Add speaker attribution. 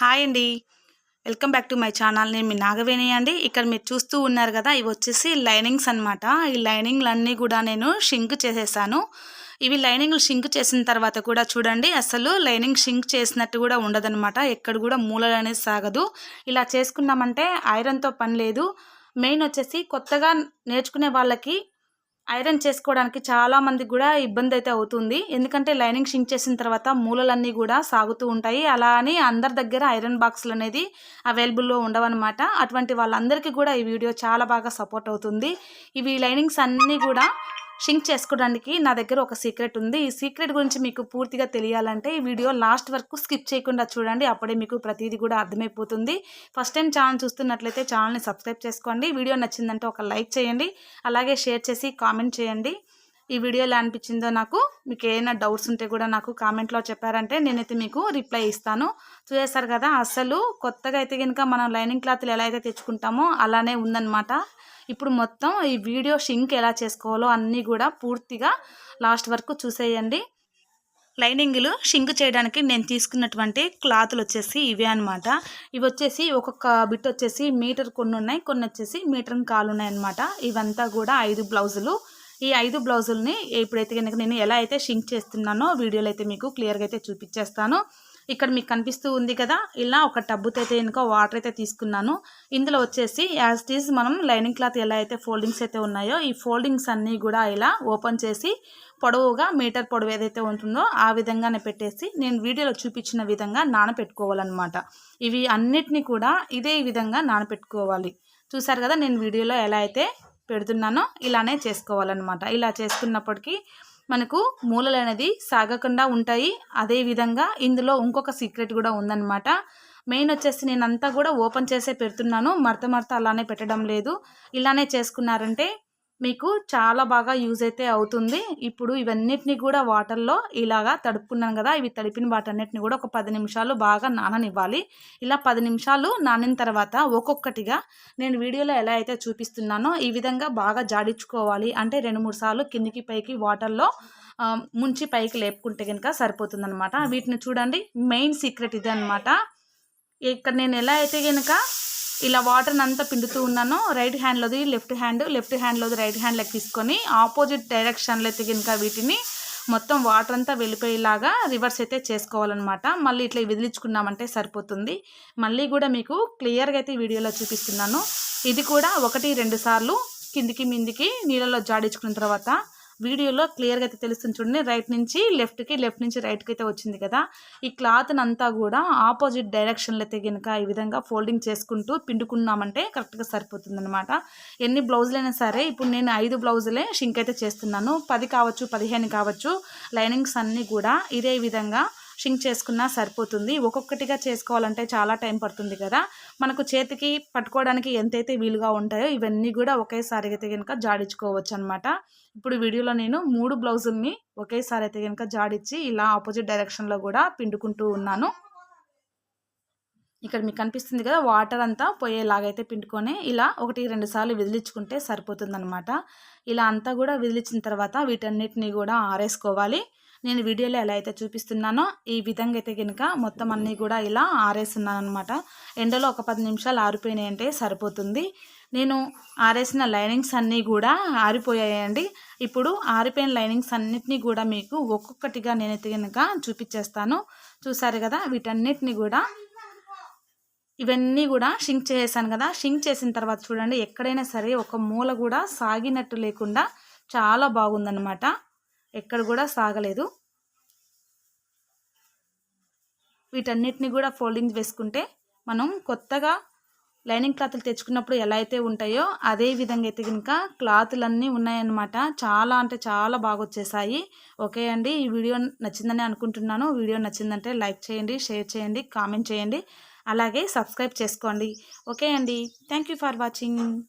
Speaker 1: Hi అండి. Welcome back to my channel. నేను మీ నాగవేణి అండి. ఇక్కడ మీరు చూస్తూ ఉన్నారు కదా ఇవి వచ్చేసి లైనింగ్స్ అన్నమాట. ఈ లైనింగ్లన్నీ కూడా నేను షింక్ చేసేసాను. ఇవి లైనింగ్లు షింక్ చేసిన తర్వాత కూడా చూడండి అసలు లైనింగ్ షింక్ చేసినట్టు కూడా ఉండదనమాట ఎక్కడ కూడా మూలలు అనేది సాగదు. ఇలా చేసుకున్నామంటే ఐరన్తో పని లేదు. మెయిన్ వచ్చేసి కొత్తగా నేర్చుకునే వాళ్ళకి ఐరన్ చేసుకోవడానికి చాలా మందికి కూడా ఇబ్బంది అయితే అవుతుంది. ఎందుకంటే లైనింగ్ షింక్ చేసిన తర్వాత మూలలన్నీ కూడా సాగుతూ ఉంటాయి. అలా అని అందరి దగ్గర ఐరన్ బాక్సులు అనేది అవైలబుల్లో ఉండవన్నమాట. అటువంటి వాళ్ళందరికీ కూడా ఈ వీడియో చాలా బాగా సపోర్ట్ అవుతుంది. ఇవి లైనింగ్స్ అన్నీ కూడా షింక్ చేసుకోవడానికి నా దగ్గర ఒక సీక్రెట్ ఉంది. ఈ సీక్రెట్ గురించి మీకు పూర్తిగా తెలియాలంటే ఈ వీడియో లాస్ట్ వరకు స్కిప్ చేయకుండా చూడండి. అప్పుడే మీకు ప్రతిదీ కూడా అర్థమైపోతుంది. ఫస్ట్ టైం ఛానల్ చూస్తున్నట్లయితే ఛానల్ని సబ్స్క్రైబ్ చేసుకోండి. వీడియో నచ్చిందంటే ఒక లైక్ చేయండి. అలాగే షేర్ చేసి కామెంట్ చేయండి. ఈ వీడియో ఎలా అనిపించిందో నాకు మీకు ఏమైనా డౌట్స్ ఉంటే కూడా నాకు కామెంట్లో చెప్పారంటే నేనైతే మీకు రిప్లై ఇస్తాను. చూసేస్తారు కదా అసలు కొత్తగా అయితే కనుక మనం లైనింగ్ క్లాత్లు ఎలా అయితే తెచ్చుకుంటామో అలానే ఉందన్నమాట. ఇప్పుడు మొత్తం ఈ వీడియో షింక్ ఎలా చేసుకోవాలో అన్నీ కూడా పూర్తిగా లాస్ట్ వరకు చూసేయండి. లైనింగ్లు షింక్ చేయడానికి నేను తీసుకున్నటువంటి క్లాతులు వచ్చేసి ఇవే అనమాట ఇవి వచ్చేసి ఒక్కొక్క బిట్ వచ్చేసి మీటర్ కొన్ని ఉన్నాయి కొన్ని వచ్చేసి మీటర్ కాలు ఉన్నాయి అనమాట ఇవంతా కూడా ఐదు బ్లౌజులు. ఈ ఐదు బ్లౌజుల్ని ఇప్పుడైతే కనుక నేను ఎలా అయితే షింక్ చేస్తున్నానో వీడియోలో అయితే మీకు క్లియర్గా అయితే చూపించేస్తాను. ఇక్కడ మీకు కనిపిస్తూ ఉంది కదా ఇలా ఒక టబ్బుతో అయితే కనుక వాటర్ అయితే తీసుకున్నాను. ఇందులో వచ్చేసి యాజ్ టీజ్ మనం లైనింగ్ క్లాత్ ఎలా అయితే ఫోల్డింగ్స్ అయితే ఉన్నాయో ఈ ఫోల్డింగ్స్ అన్నీ కూడా ఇలా ఓపెన్ చేసి పొడవుగా మీటర్ పొడవు ఏదైతే ఉంటుందో ఆ విధంగానే పెట్టేసి నేను వీడియోలో చూపించిన విధంగా నానపెట్టుకోవాలన్నమాట. ఇవి అన్నిటినీ కూడా ఇదే విధంగా నానపెట్టుకోవాలి. చూసారు కదా నేను వీడియోలో ఎలా అయితే పెడుతున్నానో ఇలానే చేసుకోవాలన్నమాట. ఇలా చేసుకున్నప్పటికీ మనకు మూలలు అనేది సాగకుండా ఉంటాయి. అదేవిధంగా ఇందులో ఇంకొక సీక్రెట్ కూడా ఉందన్నమాట. మెయిన్ వచ్చేసి నేనంతా కూడా ఓపెన్ చేసే పెడుతున్నాను. మరత మరత అలానే పెట్టడం లేదు. ఇలానే చేసుకున్నారంటే మీకు చాలా బాగా యూజ్ అయితే అవుతుంది. ఇప్పుడు ఇవన్నిటిని కూడా వాటర్లో ఇలాగా తడుపుకున్నాను కదా ఇవి తడిపిన వాటన్నిటిని కూడా ఒక పది నిమిషాలు బాగా నాననివ్వాలి. ఇలా పది నిమిషాలు నానిన తర్వాత ఒక్కొక్కటిగా నేను వీడియోలో ఎలా అయితే చూపిస్తున్నానో ఈ విధంగా బాగా జాడించుకోవాలి. అంటే రెండు మూడు సార్లు కిందికి పైకి వాటర్లో ముంచి పైకి లేపుకుంటే కనుక సరిపోతుందనమాట వీటిని చూడండి మెయిన్ సీక్రెట్ ఇదే అనమాట ఇక్కడ నేను ఎలా అయితే కనుక ఇలా వాటర్ని అంతా పిండుతూ ఉన్నాను. రైట్ హ్యాండ్లోది లెఫ్ట్ హ్యాండ్ లెఫ్ట్ హ్యాండ్లోది రైట్ హ్యాండ్లోకి తీసుకొని ఆపోజిట్ డైరెక్షన్లో అయితే కనుక వీటిని మొత్తం వాటర్ అంతా వెళ్ళిపోయేలాగా రివర్స్ అయితే చేసుకోవాలన్నమాట. మళ్ళీ ఇట్లా విదిలించుకున్నామంటే సరిపోతుంది. మళ్ళీ కూడా మీకు క్లియర్గా అయితే వీడియోలో చూపిస్తున్నాను. ఇది కూడా ఒకటి రెండు సార్లు కిందికి మిందికి నీళ్ళలో జాడించుకున్న తర్వాత వీడియోలో క్లియర్గా అయితే తెలుస్తుంది చూడండి. రైట్ నుంచి లెఫ్ట్కి లెఫ్ట్ నుంచి రైట్కి అయితే వచ్చింది కదా. ఈ క్లాత్ని అంతా కూడా ఆపోజిట్ డైరెక్షన్లో అయితే కనుక ఈ విధంగా ఫోల్డింగ్ చేసుకుంటూ పిండుకున్నామంటే కరెక్ట్గా సరిపోతుంది అనమాట ఎన్ని బ్లౌజులైనా సరే ఇప్పుడు నేను ఐదు బ్లౌజులే షింక్ అయితే చేస్తున్నాను. పది కావచ్చు పదిహేను కావచ్చు లైనింగ్స్ అన్నీ కూడా ఇదే విధంగా షింక్ చేసుకున్నా సరిపోతుంది. ఒక్కొక్కటిగా చేసుకోవాలంటే చాలా టైం పడుతుంది కదా. మనకు చేతికి పట్టుకోవడానికి ఎంతైతే వీలుగా ఉంటాయో ఇవన్నీ కూడా ఒకేసారి అయితే కనుక జాడించుకోవచ్చు అనమాట ఇప్పుడు వీడియోలో నేను మూడు బ్లౌజుల్ని ఒకేసారి అయితే కనుక జాడించి ఇలా ఆపోజిట్ డైరెక్షన్లో కూడా పిండుకుంటూ ఉన్నాను. ఇక్కడ మీకు కనిపిస్తుంది కదా వాటర్ అంతా పోయేలాగైతే పిండుకొని ఇలా ఒకటి రెండు సార్లు విదిలించుకుంటే సరిపోతుందనమాట. ఇలా అంతా కూడా విదిలించిన తర్వాత వీటన్నిటిని కూడా ఆరేసుకోవాలి. నేను వీడియోలో ఎలా అయితే చూపిస్తున్నానో ఈ విధంగా అయితే కనుక మొత్తం అన్నీ కూడా ఇలా ఆరేస్తున్నాను అనమాట ఎండలో ఒక పది నిమిషాలు ఆరిపోయినాయి అంటే సరిపోతుంది. నేను ఆరేసిన లైనింగ్స్ అన్నీ కూడా ఆరిపోయాయండి. ఇప్పుడు ఆరిపోయిన లైనింగ్స్ అన్నిటినీ కూడా మీకు ఒక్కొక్కటిగా నేనైతే కనుక చూపించేస్తాను చూసారు కదా వీటన్నిటిని కూడా ఇవన్నీ కూడా షింక్ చేసేసాను కదా. షింక్ చేసిన తర్వాత చూడండి ఎక్కడైనా సరే ఒక మూల కూడా సాగినట్టు లేకుండా చాలా బాగుందన్నమాట. ఎక్కడ కూడా సాగలేదు. వీటన్నిటిని కూడా ఫోల్డింగ్ వేసుకుంటే మనం కొత్తగా లైనింగ్ క్లాత్లు తెచ్చుకున్నప్పుడు ఎలా అయితే ఉంటాయో అదే విధంగా అయితే కనుక క్లాతులన్నీ ఉన్నాయన్నమాట. చాలా అంటే చాలా బాగా వచ్చేసాయి. ఓకే అండి ఈ వీడియో నచ్చిందని అనుకుంటున్నాను. వీడియో నచ్చిందంటే లైక్ చేయండి షేర్ చేయండి కామెంట్ చేయండి. అలాగే సబ్స్క్రైబ్ చేసుకోండి. ఓకే అండి థ్యాంక్ ఫర్ వాచింగ్.